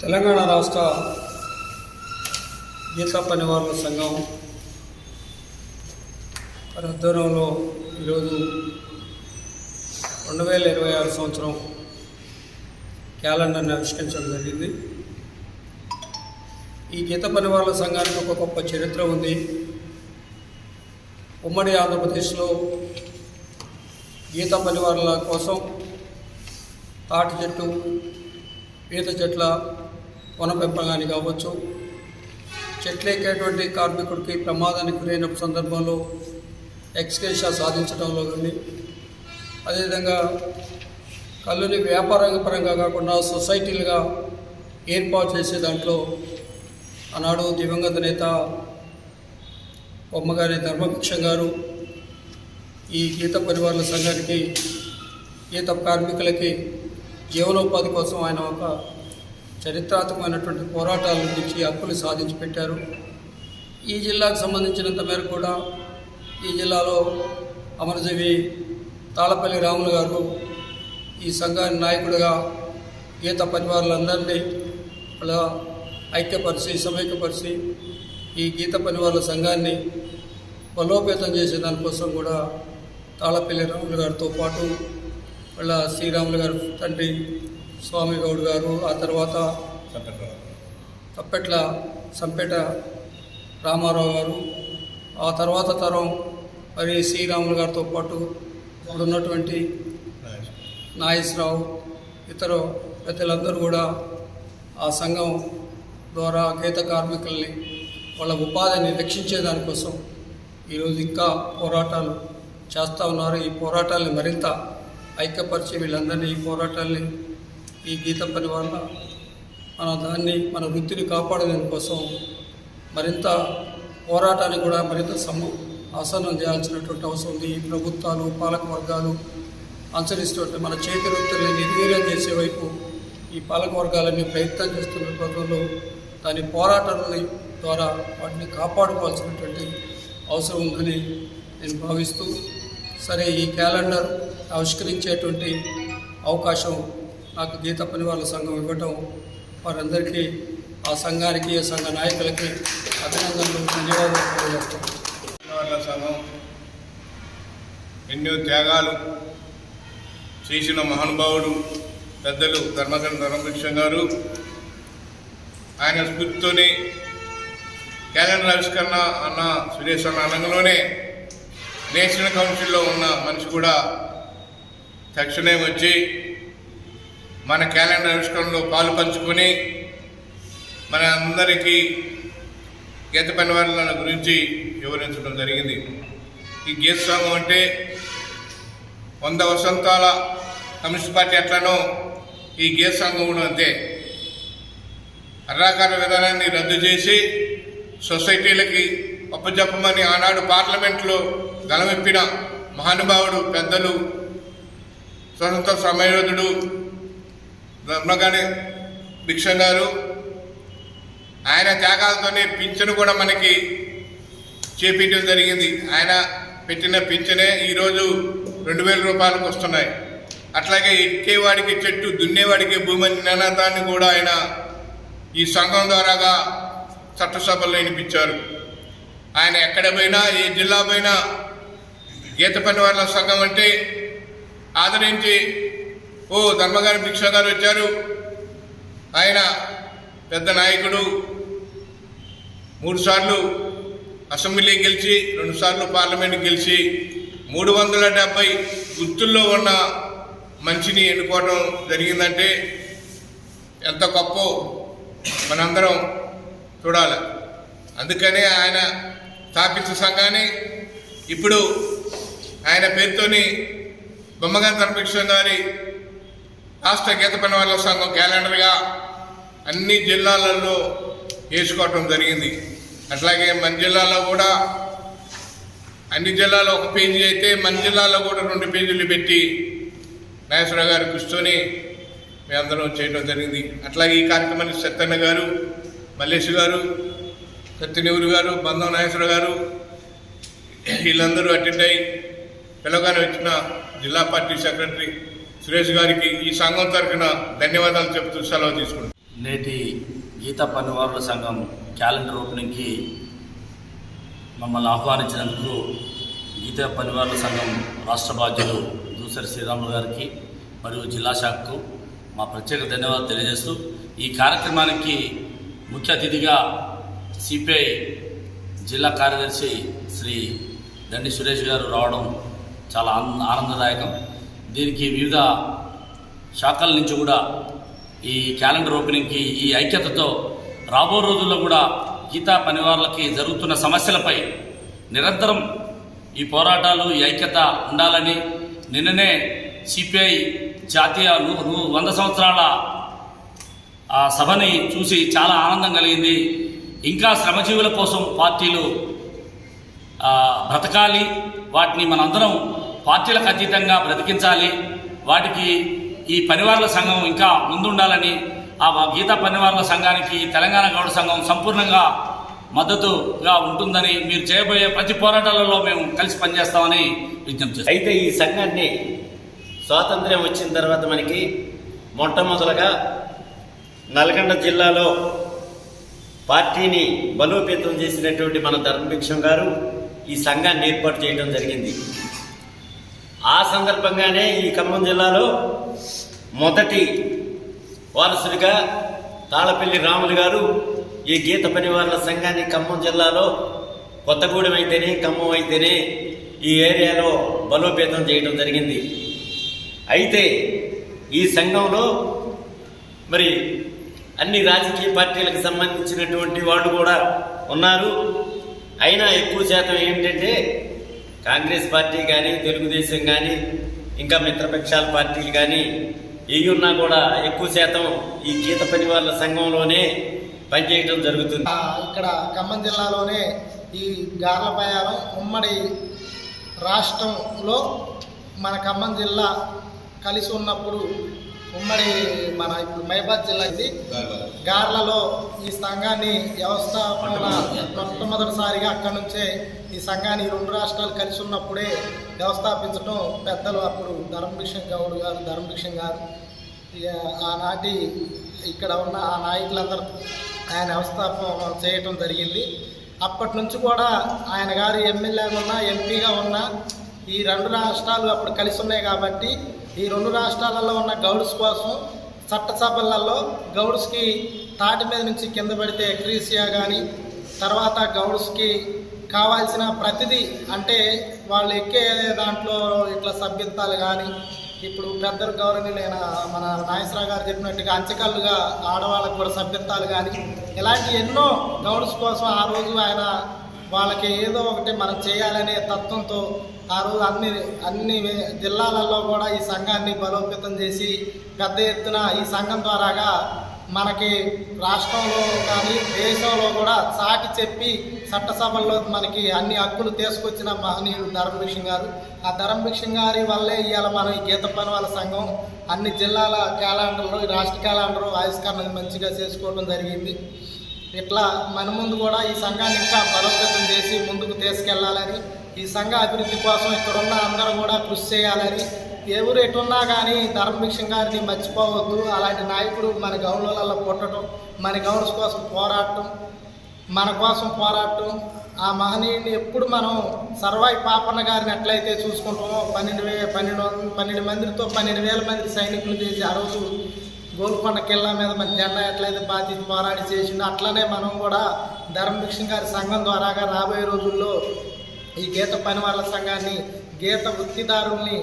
తెలంగాణ రాష్ట్ర గీత పనివారుల సంఘం వారి ఆధ్వర్యంలో ఈరోజు రెండు వేల ఇరవై ఆరు సంవత్సరం క్యాలెండర్ని ఆవిష్కరించడం జరిగింది. ఈ గీత పనివారుల సంఘానికి ఒక గొప్ప చరిత్ర ఉంది. ఉమ్మడి ఆంధ్రప్రదేశ్లో గీత పనివారుల కోసం తాటి చెట్టు ఈత చెట్ల వన పెంపకాన్ని కావచ్చు. చెట్లు ఎక్కేటువంటి కార్మికుడికి ప్రమాదానికి గురైన సందర్భంలో ఎక్స్కేష సాధించడంలో కానీ అదేవిధంగా కళ్ళుని వ్యాపారపరంగా కాకుండా సొసైటీలుగా ఏర్పాటు చేసే దాంట్లో ఆనాడు దివంగత నేత బొమ్మగారి ధర్మభిక్షం గారు ఈ గీత పరివారాల సంఘానికి గీత కార్మికులకి జీవనోపాధి కోసం ఆయన ఒక చరిత్రాత్మకమైనటువంటి పోరాటాల నుంచి హక్కులు సాధించి పెట్టారు. ఈ జిల్లాకు సంబంధించినంత మేరకు కూడా ఈ జిల్లాలో అమరజీవి తాళపల్లి రాములు గారు ఈ సంఘాన్ని నాయకుడిగా గీత పనివారులందరినీ వాళ్ళ ఐక్యపరిచి సమైక్యపరిచి ఈ గీత పనివారుల సంఘాన్ని బలోపేతం చేసే దానికోసం కూడా తాళపల్లి రాములు గారితో పాటు వాళ్ళ శ్రీరాములు గారు తండ్రి స్వామి గౌడ్ గారు ఆ తర్వాత తప్పెట్ల సంపేట రామారావు గారు ఆ తర్వాత తరం మరి శ్రీరాములు గారితో పాటు ఇప్పుడు ఉన్నటువంటి నాగేశ్వరరావు ఇతర ప్రజలందరూ కూడా ఆ సంఘం ద్వారా గీత కార్మికుల్ని వాళ్ళ ఉపాధిని రక్షించే దానికోసం ఈరోజు ఇంకా పోరాటాలు చేస్తూ ఉన్నారు. ఈ పోరాటాలని మరింత ఐక్యపరిచి వీళ్ళందరినీ ఈ పోరాటాల్ని ఈ గీత పని వల్ల మన దాన్ని మన వృత్తిని కాపాడడం కోసం మరింత పోరాటాన్ని కూడా మరింత సమ ఆసనం చేయాల్సినటువంటి అవసరం ఉంది. ఈ ప్రభుత్వాలు పాలక వర్గాలు అనుసరిస్తున్నట్టు మన చేతి వృత్తుల్ని నిర్వీర్యం చేసే వైపు ఈ పాలక వర్గాలన్నీ ప్రయత్నం చేస్తున్న క్రమంలో దాని పోరాటాలని ద్వారా వాటిని కాపాడుకోవాల్సినటువంటి అవసరం ఉందని నేను భావిస్తూ సరే ఈ క్యాలెండర్ ఆవిష్కరించేటువంటి అవకాశం నాకు గీత పనివాళ్ళ సంఘం ఇవ్వటం వారందరికీ ఆ సంఘానికి ఆ సంఘ నాయకులకి అభినందనలు ధన్యవాదాలు సంఘం ఎన్నో త్యాగాలు చేసిన మహానుభావుడు పెద్దలు ధర్మకరణ ధర్మకృష్ణ గారు. ఆయన స్ఫూర్తితోనే క్యాలెండర్ ఆవిష్కరణ అన్న సురేష్ అన్న అనగానే నేషనల్ కౌన్సిల్లో ఉన్న మనిషి కూడా తక్షణమే వచ్చి మన క్యాలెండర్ ఆవిష్కరణలో పాలు పంచుకొని మన అందరికీ గీత పని గురించి వివరించడం జరిగింది. ఈ గీత సంఘం అంటే వంద వసంతాల కమ్యూనిస్ట్ పార్టీ ఎట్లనో ఈ గీత సంఘం కూడా అంతే. అర్రాకార విధానాన్ని రద్దు చేసి సొసైటీలకి అప్పచెప్పమని ఆనాడు పార్లమెంట్లో గలమెప్పిన మహానుభావుడు పెద్దలు స్వతంత్ర సమయోధుడు ధర్మగాని భిక్షం గారు ఆయన త్యాగాలతోనే పింఛను కూడా మనకి చేపించడం జరిగింది. ఆయన పెట్టిన పింఛనే ఈరోజు రెండు వేల రూపాయలకు వస్తున్నాయి. అట్లాగే ఎక్కేవాడికి చెట్టు దున్నేవాడికి భూమి నినాదాన్ని కూడా ఆయన ఈ సంఘం ద్వారాగా చట్టసభల్లో వినిపించారు. ఆయన ఎక్కడ పోయినా ఏ జిల్లా పోయినా గీత పని వాళ్ళ సంఘం అంటే ఆదరించి ఓ ధర్మగారి భిక్ష గారు వచ్చారు. ఆయన పెద్ద నాయకుడు. మూడుసార్లు అసెంబ్లీ గెలిచి రెండుసార్లు పార్లమెంట్ గెలిచి మూడు వందల డెబ్బై గుర్తుల్లో ఉన్న మంచిని ఎన్నుకోవడం జరిగిందంటే ఎంత గొప్ప మనందరం చూడాలి. అందుకనే ఆయన స్థాపించిన సంఘాన్ని ఇప్పుడు ఆయన పేరుతోని బొమ్మగారి ధర్మకృష్ణ గారి రాష్ట్ర గీత పనివాళ్ళ సంఘం క్యాలెండర్గా అన్ని జిల్లాలలో వేసుకోవటం జరిగింది. అట్లాగే మన జిల్లాలో కూడా అన్ని జిల్లాలో ఒక పేజీ అయితే మన జిల్లాలో కూడా రెండు పేజీలు పెట్టి నాగేశ్వరరావు గారు కూర్చొని మేమందరం చేయడం జరిగింది. అట్లాగే ఈ కార్యక్రమాన్ని సత్యన్న గారు మల్లేష్ గారు సత్యనేవురు గారు బంధం నాగేశ్వర గారు వీళ్ళందరూ అటెండ్ అయ్యి పిలవగానే వచ్చిన జిల్లా పార్టీ సెక్రటరీ సురేష్ గారికి ఈ సంఘం తరఫున ధన్యవాదాలు చెప్తూ సెలవు తీసుకుంటాం నేటి గీత పనివారుల సంఘం క్యాలెండర్ ఓపెనింగ్కి మమ్మల్ని ఆహ్వానించినందుకు గీత పనివారుల సంఘం రాష్ట్ర బాధ్యులు దూసరి శ్రీరాములు గారికి మరియు జిల్లా శాఖకు మా ప్రత్యేక ధన్యవాదాలు తెలియజేస్తూ ఈ కార్యక్రమానికి ముఖ్య అతిథిగా సిపిఐ జిల్లా కార్యదర్శి శ్రీ దండి సురేష్ గారు రావడం చాలా ఆనందదాయకం. దీనికి వివిధ శాఖల నుంచి కూడా ఈ క్యాలెండర్ ఓపెనింగ్కి ఈ ఐక్యతతో రాబో రోజుల్లో కూడా గీతా పనివారులకి జరుగుతున్న సమస్యలపై నిరంతరం ఈ పోరాటాలు ఈ ఐక్యత ఉండాలని నిన్ననే సిపిఐ జాతీయ ను- వంద సంవత్సరాల ఆ సభని చూసి చాలా ఆనందం కలిగింది. ఇంకా శ్రమజీవుల కోసం పార్టీలు బ్రతకాలి. వాటిని మనందరం పార్టీలకు అతీతంగా బ్రతికించాలి. వాటికి ఈ పనివారుల సంఘం ఇంకా ముందుండాలని ఆ గీతా పనివారుల సంఘానికి తెలంగాణ గౌడ సంఘం సంపూర్ణంగా మద్దతుగా ఉంటుందని మీరు చేయబోయే ప్రతి పోరాటాలలో మేము కలిసి పనిచేస్తామని విజ్ఞప్తి అయితే ఈ సంఘాన్ని స్వాతంత్ర్యం వచ్చిన తర్వాత మనకి మొట్టమొదలుగా నల్గొండ జిల్లాలో పార్టీని బలోపేతం చేసినటువంటి మన ధర్మభిక్షం గారు ఈ సంఘాన్ని ఏర్పాటు చేయడం జరిగింది. ఆ సందర్భంగానే ఈ ఖమ్మం జిల్లాలో మొదటి వారసుడిగా తాళపల్లి రాములు గారు ఈ గీత పనివారుల సంఘాన్ని ఖమ్మం జిల్లాలో కొత్తగూడెం అయితేనే ఖమ్మం అయితేనే ఈ ఏరియాలో బలోపేతం చేయడం జరిగింది. అయితే ఈ సంఘంలో మరి అన్ని రాజకీయ పార్టీలకు సంబంధించినటువంటి వాళ్ళు కూడా ఉన్నారు. అయినా ఎక్కువ శాతం ఏంటంటే కాంగ్రెస్ పార్టీ కానీ తెలుగుదేశం కానీ ఇంకా మిత్రపక్షాల పార్టీలు కానీ ఏవి ఉన్నా కూడా ఎక్కువ శాతం ఈ గీత పని వాళ్ళ సంఘంలోనే పనిచేయడం జరుగుతుంది. ఇక్కడ ఖమ్మం జిల్లాలోనే ఈ గార్లపయారం ఉమ్మడి రాష్ట్రంలో మన ఖమ్మం జిల్లా కలిసి ఉన్నప్పుడు ఉమ్మడి మన ఇప్పుడు మైబాద్ జిల్లా ఇది గార్లలో ఈ సంఘాన్ని వ్యవస్థాపన మొట్టమొదటిసారిగా అక్కడి నుంచే ఈ సంఘాన్ని ఈ రెండు రాష్ట్రాలు కలిసి ఉన్నప్పుడే వ్యవస్థాపించడం పెద్దలు అప్పుడు ధర్మభిషన్ గౌడ్ గారు ధర్మభిషన్ గారు. ఆనాటి ఇక్కడ ఉన్న ఆ నాయకులందరూ ఆయన వ్యవస్థాపన చేయటం జరిగింది. అప్పటి నుంచి కూడా ఆయన గారు ఎమ్మెల్యేగా ఉన్నా ఎంపీగా ఉన్నా ఈ రెండు రాష్ట్రాలు అప్పుడు కలిసి ఉన్నాయి కాబట్టి ఈ రెండు రాష్ట్రాలలో ఉన్న గౌడ్స్ కోసం చట్టసభలలో గౌడ్స్కి తాటి మీద నుంచి కింద పడితే క్రీసియా కానీ తర్వాత గౌడ్స్కి కావాల్సిన ప్రతిదీ అంటే వాళ్ళు ఎక్కే దాంట్లో ఇట్లా సభ్యత్వాలు కానీ ఇప్పుడు పెద్దలు గౌరవనీయులైన మన నాగేశ్వరరావు గారు చెప్పినట్టుగా అంచకల్లుగా ఆడవాళ్ళకు కూడా సభ్యత్వాలు కానీ ఇలాంటి ఎన్నో గౌడ్స్ కోసం ఆ రోజు ఆయన వాళ్ళకి ఏదో ఒకటి మనం చేయాలనే తత్వంతో ఆ రోజు అన్ని అన్ని జిల్లాలలో కూడా ఈ సంఘాన్ని బలోపేతం చేసి పెద్ద ఎత్తున ఈ సంఘం ద్వారాగా మనకి రాష్ట్రంలో కానీ దేశంలో కూడా సాటి చెప్పి చట్టసభల్లో మనకి అన్ని హక్కులు తీసుకొచ్చిన మహనీయుడు ధర్మభిక్షం గారు. ఆ ధర్మభిక్షం గారి వల్లే ఇవాళ మనం ఈ గీత పని వాళ్ళ సంఘం అన్ని జిల్లాల క్యాలెండర్లు ఈ రాష్ట్ర క్యాలెండర్ ఆవిష్కరణ మంచిగా చేసుకోవడం జరిగింది. ఇట్లా మన ముందు కూడా ఈ సంఘాన్ని ఇంకా బలోపేతం చేసి ముందుకు తీసుకెళ్ళాలని ఈ సంఘ అభివృద్ధి కోసం ఇక్కడున్న అందరూ కూడా కృషి చేయాలని. ఎవరు ఎటున్నా కానీ ధర్మభిక్షం గారిని మర్చిపోవద్దు. అలాంటి నాయకుడు మన గౌన్లలో పుట్టడం మన గౌరవ కోసం పోరాడటం మన కోసం పోరాడటం ఆ మహనీయుడిని ఎప్పుడు మనం సర్వాయి పాపన్న గారిని ఎట్లయితే చూసుకుంటామో పన్నెండు వే పన్నెండు పన్నెండు మందితో పన్నెండు వేల మంది సైనికులు చేసి ఆ రోజు గోల్కొండ కిల్లా మీద మన జెండా ఎట్లయితే బాధ్యత పోరాడి చేసిండు అట్లనే మనం కూడా ధర్మభిక్షం గారి సంఘం ద్వారాగా రాబోయే రోజుల్లో ఈ గీత పని వాళ్ళ సంఘాన్ని గీత వృత్తిదారుల్ని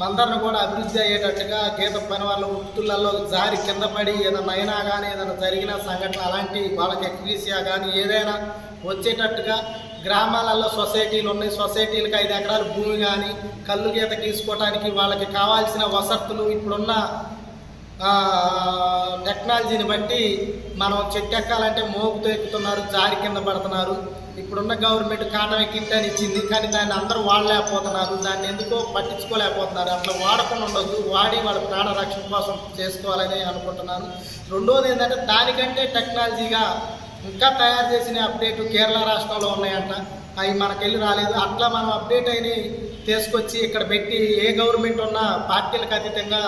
మందరిని కూడా అభివృద్ధి అయ్యేటట్టుగా గీత పని వాళ్ళ వృత్తులలో జారి కింద పడి ఏదైనా అయినా కానీ ఏదైనా జరిగిన సంఘటన అలాంటి వాళ్ళకి ఎక్స్పీసియా కానీ ఏదైనా వచ్చేటట్టుగా గ్రామాలలో సొసైటీలు ఉన్నాయి. సొసైటీలకు ఐదు ఎకరాల భూమి కానీ కళ్ళు గీత తీసుకోవడానికి వాళ్ళకి కావాల్సిన వసతులు ఇప్పుడున్న టెక్నాలజీని బట్టి మనం చెట్టు ఎక్కాలంటే మోపుతో ఎక్కుతున్నారు జారి కింద పడుతున్నారు. ఇప్పుడున్న గవర్నమెంట్ కాండం కిట్ అని ఇచ్చింది కానీ దాన్ని అందరూ వాడలేకపోతున్నారు. దాన్ని ఎందుకో పట్టించుకోలేకపోతున్నారు. అట్లా వాడకుండా ఉండొద్దు వాడి వాళ్ళ ప్రాణ రక్షణ కోసం చేసుకోవాలని అనుకుంటున్నాను. రెండోది ఏంటంటే దానికంటే టెక్నాలజీగా ఇంకా తయారు చేసిన అప్డేట్ కేరళ రాష్ట్రంలో ఉన్నాయంట. అవి మనకెళ్ళి రాలేదు. అట్లా మనం అప్డేట్ అయినాయి తీసుకొచ్చి ఇక్కడ పెట్టి ఏ గవర్నమెంట్ ఉన్నా పార్టీలకు అతీతంగా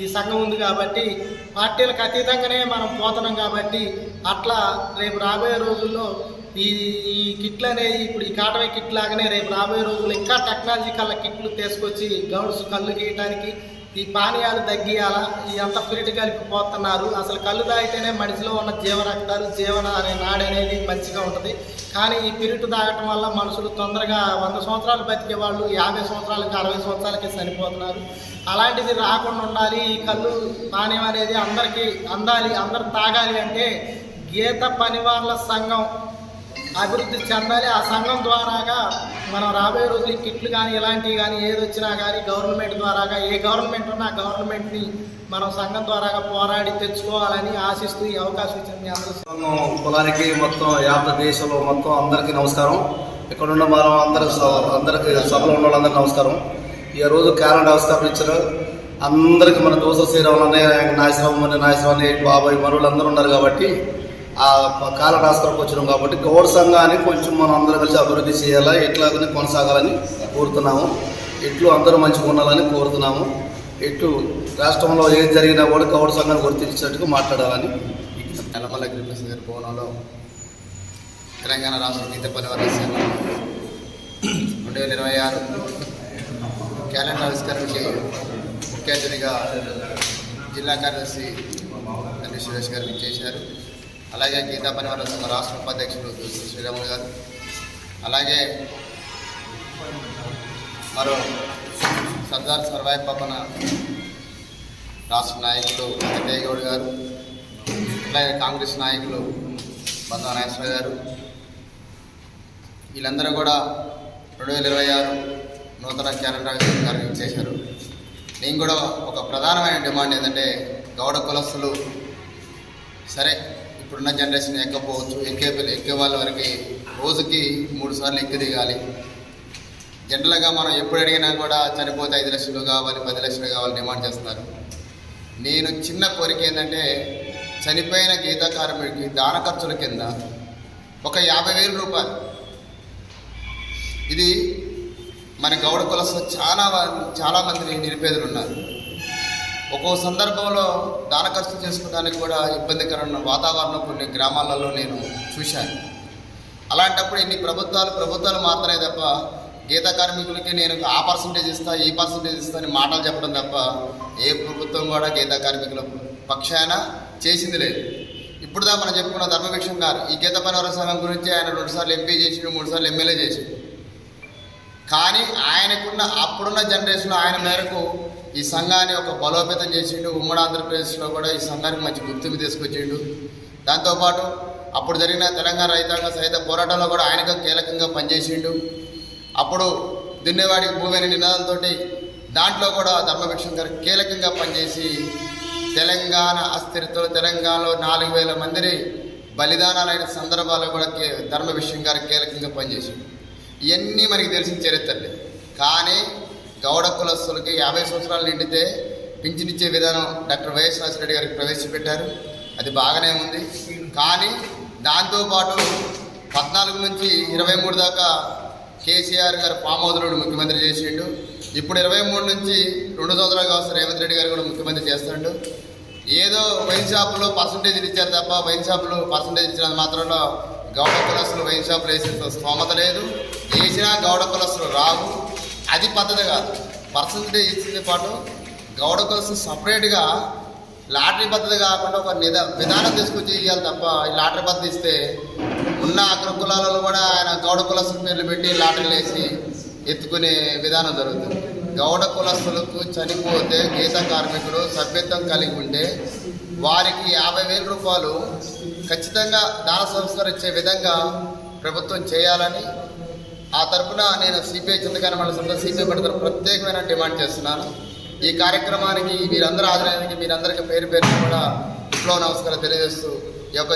ఈ సంఘం ఉంది కాబట్టి పార్టీలకు అతీతంగానే మనం పోతున్నాం కాబట్టి అట్లా రేపు రాబోయే రోజుల్లో ఈ ఈ కిట్లు అనేది ఇప్పుడు ఈ కాటమే కిట్ లాగానే రేపు రాబోయే రోజుల్లో ఇంకా టెక్నాలజీ కల్లా కిట్లు తీసుకొచ్చి గౌడ్స్ కళ్ళు గీయటానికి ఈ పానీయాలు తగ్గియాలా? ఈ అంత పిరిటి కలిపి పోతున్నారు అసలు కళ్ళు తాగితేనే మనిషిలో ఉన్న జీవరక్తాలు జీవన అనే నాడనేది అనేది మంచిగా ఉంటుంది. కానీ ఈ పిరిటు తాగటం వల్ల మనుషులు తొందరగా వంద సంవత్సరాలు బతికే వాళ్ళు యాభై సంవత్సరాలకి అరవై సంవత్సరాలకి చనిపోతున్నారు. అలాంటిది రాకుండా ఉండాలి. ఈ కళ్ళు పానీయం అనేది అందరికీ అందాలి అందరు తాగాలి అంటే గీత పనివార్ల సంఘం అభివృద్ధి చెందాలి. ఆ సంఘం ద్వారాగా మనం రాబోయే రోజులు ఈ కిట్లు కానీ ఇలాంటివి కానీ ఏది వచ్చినా కానీ గవర్నమెంట్ ద్వారాగా ఏ గవర్నమెంట్ ఉన్నా ఆ గవర్నమెంట్ని మనం సంఘం ద్వారాగా పోరాడి తెచ్చుకోవాలని ఆశిస్తూ ఈ అవకాశం ఇచ్చిన మీ అందరూ పొలానికి కులానికి మొత్తం యాభై దేశంలో మొత్తం అందరికీ నమస్కారం. ఇక్కడ ఉన్న మనం అందరి అందరికి సభలో ఉన్న వాళ్ళందరికీ నమస్కారం. ఈ రోజు క్యాలెండర్ ఆవిష్కరించారు అందరికీ మన దోస శ్రీరాములు అన్నయ్య నాశనం అని నాగేశ్వరం బాబాయ్ మరువులు అందరూ ఉన్నారు కాబట్టి ఆ క్యాలెండర్ వచ్చినాం కాబట్టి గౌడ సంఘాన్ని కొంచెం మనం అందరం కలిసి అభివృద్ధి చేయాలా ఎట్లాగనే కొనసాగాలని కోరుతున్నాము. ఇట్లు అందరూ మంచిగా ఉండాలని కోరుతున్నాము. ఇట్లు రాష్ట్రంలో ఏది జరిగినా కూడా గౌడ సంఘాన్ని గుర్తించేటట్టుగా మాట్లాడాలని నెలమల్ల గిరిప్రసాద్ గారి భవనంలో తెలంగాణ రాష్ట్ర గీత పరివర్తన సంఘం రెండు వేల ఇరవై ఆరు క్యాలెండర్ ఆవిష్కరణకి ముఖ్య అతిథిగా జిల్లా కార్యదర్శి తండ్రి సురేష్ గారు చేశారు అలాగే గీతా పరివార సంఘ రాష్ట్ర ఉపాధ్యక్షులు దుర్సి శ్రీరాములు గారు. అలాగే మరో సర్దార్ సర్వాయి పవన రాష్ట్ర నాయకులు వెంకయ్య గౌడ్ గారు అలాగే కాంగ్రెస్ నాయకులు బంధవ నాగేశ్వర గారు. వీళ్ళందరూ కూడా రెండు వేల ఇరవై ఆరు నూతన క్యాలెండర్ గారు చేశారు. నేను కూడా ఒక ప్రధానమైన డిమాండ్ ఏంటంటే గౌడ కులస్తులు సరే ఇప్పుడున్న జనరేషన్ ఎక్కపోవచ్చు ఎక్కే ఎక్కే వాళ్ళ వరకు రోజుకి మూడు సార్లు ఎక్కి దిగాలి. జనరల్గా మనం ఎప్పుడు అడిగినా కూడా చనిపోతే ఐదు లక్షలు కావాలి పది లక్షలు కావాలి డిమాండ్ చేస్తున్నారు నేను చిన్న కోరిక ఏంటంటే చనిపోయిన గీత కార్మికుడికి దాన ఖర్చుల కింద ఒక యాభై వేల రూపాయలు. ఇది మన గౌడ కులస్లో చాలా చాలామంది చాలా మంది నిరుపేదలు ఉన్నారు. ఒక్కో సందర్భంలో దాన ఖర్చు చేసుకోవడానికి కూడా ఇబ్బందికరమైన వాతావరణం కొన్ని గ్రామాలలో నేను చూశాను. అలాంటప్పుడు ఇన్ని ప్రభుత్వాలు ప్రభుత్వాలు మాత్రమే తప్ప గీత కార్మికులకి నేను ఆ పర్సంటేజ్ ఇస్తా ఈ పర్సంటేజ్ ఇస్తా అని మాటలు చెప్పడం తప్ప ఏ ప్రభుత్వం కూడా గీత కార్మికుల పక్షాన చేసింది లేదు. ఇప్పుడు దా మనం చెప్పుకున్న ధర్మభిక్షం గారు ఈ గీత పరివార సంఘం గురించి ఆయన రెండుసార్లు ఎంపీ చేసిండు మూడుసార్లు ఎమ్మెల్యే చేసిండు. కానీ ఆయనకున్న అప్పుడున్న జనరేషన్లో ఆయన మేరకు ఈ సంఘాన్ని ఒక బలోపేతం చేసిండు. ఉమ్మడి ఆంధ్రప్రదేశ్లో కూడా ఈ సంఘానికి మంచి గుర్తింపు తీసుకొచ్చిండు. దాంతోపాటు అప్పుడు జరిగిన తెలంగాణ రైతాంగ సహిత పోరాటంలో కూడా ఆయనకు కీలకంగా పనిచేసిండు. అప్పుడు దున్నేవాడికి భూమి అనే నినాదంతో దాంట్లో కూడా ధర్మభిక్షం గారు కీలకంగా పనిచేసి తెలంగాణ అస్థిరతలో తెలంగాణలో నాలుగు వేల మందిని బలిదానాలైన సందర్భాల్లో కూడా కే ధర్మభిక్షం గారు కీలకంగా పనిచేసిండు. ఇవన్నీ మనకి తెలిసిన చరిత్రలే. కానీ గౌడ కులస్తులకి యాభై సంవత్సరాలు నిండితే పింఛనిచ్చే విధానం డాక్టర్ వైఎస్ రాజశేఖర గారికి ప్రవేశపెట్టారు. అది బాగానే ఉంది. కానీ దాంతోపాటు పద్నాలుగు నుంచి ఇరవై మూడు దాకా కేసీఆర్ గారు పామోదరుడు ముఖ్యమంత్రి చేసిండు. ఇప్పుడు ఇరవై మూడు నుంచి రెండు సంవత్సరాలు కావచ్చు రేవంత్ రెడ్డి గారు కూడా ముఖ్యమంత్రి చేస్తాడు. ఏదో వైన్ షాపులో పర్సంటేజ్లు ఇచ్చారు తప్ప వైన్ షాపులు పర్సంటేజ్ ఇచ్చినంత మాత్రంలో గౌడ కులస్తులు వైన్ షాపులు వేసిన స్తోమత లేదు. వేసినా గౌడ కులస్తులు రావు. అది పద్ధతి కాదు. పర్సంటేజ్ ఇచ్చింది పాటు గౌడ కోసం సపరేట్గా లాటరీ పద్ధతి కాకుండా ఒక నిద విధానం తీసుకొచ్చి ఇవ్వాలి తప్ప ఈ లాటరీ పద్ధతి ఇస్తే ఉన్న అగ్ర కులాలలో కూడా ఆయన గౌడ కులస్తుల పేర్లు పెట్టి లాటరీలు వేసి ఎత్తుకునే విధానం జరుగుతుంది. గౌడ కులస్తులకు చనిపోతే గీత కార్మికుడు సభ్యత్వం కలిగి ఉంటే వారికి యాభై వేల రూపాయలు ఖచ్చితంగా దాన సంస్కరించే విధంగా ప్రభుత్వం చేయాలని ఆ తరపున నేను సిపిఐ చింతకాని మండలం సిపిఐ పడతారు ప్రత్యేకమైన డిమాండ్ చేస్తున్నాను. ఈ కార్యక్రమానికి మీరందరూ హాజరైనందుకు మీరందరికీ పేరు పేరు కూడా ఇంట్లో నమస్కారం తెలియజేస్తూ ఈ యొక్క